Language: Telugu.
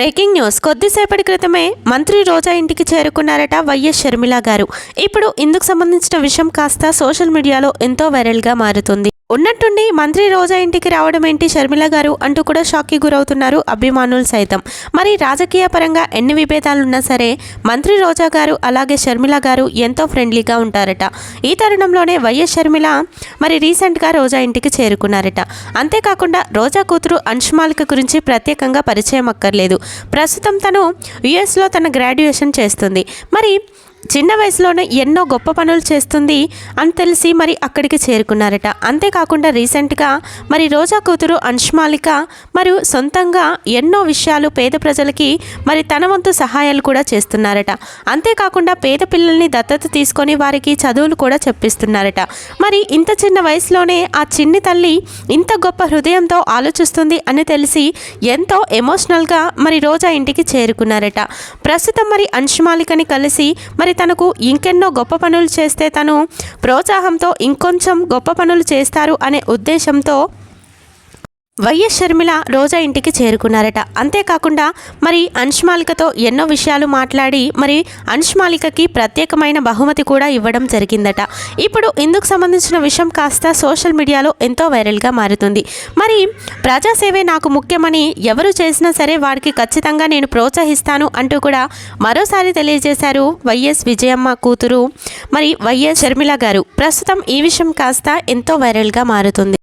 Breaking news. కొద్దిసేపటి క్రితమే మంత్రి రోజా ఇంటికి చేరుకున్నారట వైఎస్ షర్మిల గారు. ఇప్పుడు ఇందుకు సంబంధించిన విషయం కాస్త సోషల్ మీడియాలో ఎంతో వైరల్గా మారుతుంది. ఉన్నట్టుండి మంత్రి రోజా ఇంటికి రావడం ఏంటి? షర్మిల గారు అంటూ కూడా షాక్కి గురవుతున్నారు అభిమానులు సైతం. మరి రాజకీయ పరంగా ఎన్ని విభేదాలున్నా సరే మంత్రి రోజా గారు అలాగే షర్మిల గారు ఎంతో ఫ్రెండ్లీగా ఉంటారట. ఈ తరుణంలోనే వైఎస్ షర్మిల మరి రీసెంట్గా రోజా ఇంటికి చేరుకున్నారట. అంతేకాకుండా రోజా కూతురు అంశమాలిక గురించి ప్రత్యేకంగా పరిచయం అక్కర్లేదు. ప్రస్తుతం తను యుఎస్లో తన గ్రాడ్యుయేషన్ చేస్తుంది. మరి చిన్న వయసులోనే ఎన్నో గొప్ప పనులు చేస్తుంది అని తెలిసి మరి అక్కడికి చేరుకున్నారట. అంతేకాకుండా రీసెంట్గా మరి రోజా కూతురు అంశమాలిక మరియు సొంతంగా ఎన్నో విషయాలు పేద ప్రజలకి మరి తన వంతు సహాయాలు కూడా చేస్తున్నారట. అంతేకాకుండా పేద పిల్లల్ని దత్తత తీసుకొని వారికి చదువులు కూడా చెప్పిస్తున్నారట. మరి ఇంత చిన్న వయసులోనే ఆ చిన్ని తల్లి ఇంత గొప్ప హృదయంతో ఆలోచిస్తుంది అని తెలిసి ఎంతో ఎమోషనల్గా మరి రోజా ఇంటికి చేరుకున్నారట. ప్రస్తుతం మరి అంశమాలికని కలిసి మరి తనకు ఇంకెన్నో గొప్ప పనులు చేస్తే తను ప్రోత్సాహంతో ఇంకొంచెం గొప్ప పనులు చేస్తారు అనే ఉద్దేశంతో వైఎస్ షర్మిల రోజా ఇంటికి చేరుకున్నారట. అంతేకాకుండా మరి అంశమాలికతో ఎన్నో విషయాలు మాట్లాడి మరి అంశమాలికకి ప్రత్యేకమైన బహుమతి కూడా ఇవ్వడం జరిగిందట. ఇప్పుడు ఇందుకు సంబంధించిన విషయం కాస్త సోషల్ మీడియాలో ఎంతో వైరల్గా మారుతుంది. మరి ప్రజాసేవే నాకు ముఖ్యమని ఎవరు చేసినా సరే వారికి ఖచ్చితంగా నేను ప్రోత్సహిస్తాను అంటూ కూడా మరోసారి తెలియజేశారు వైఎస్ విజయమ్మ కూతురు మరి వైఎస్ షర్మిల గారు. ప్రస్తుతం ఈ విషయం కాస్త ఎంతో వైరల్గా మారుతుంది.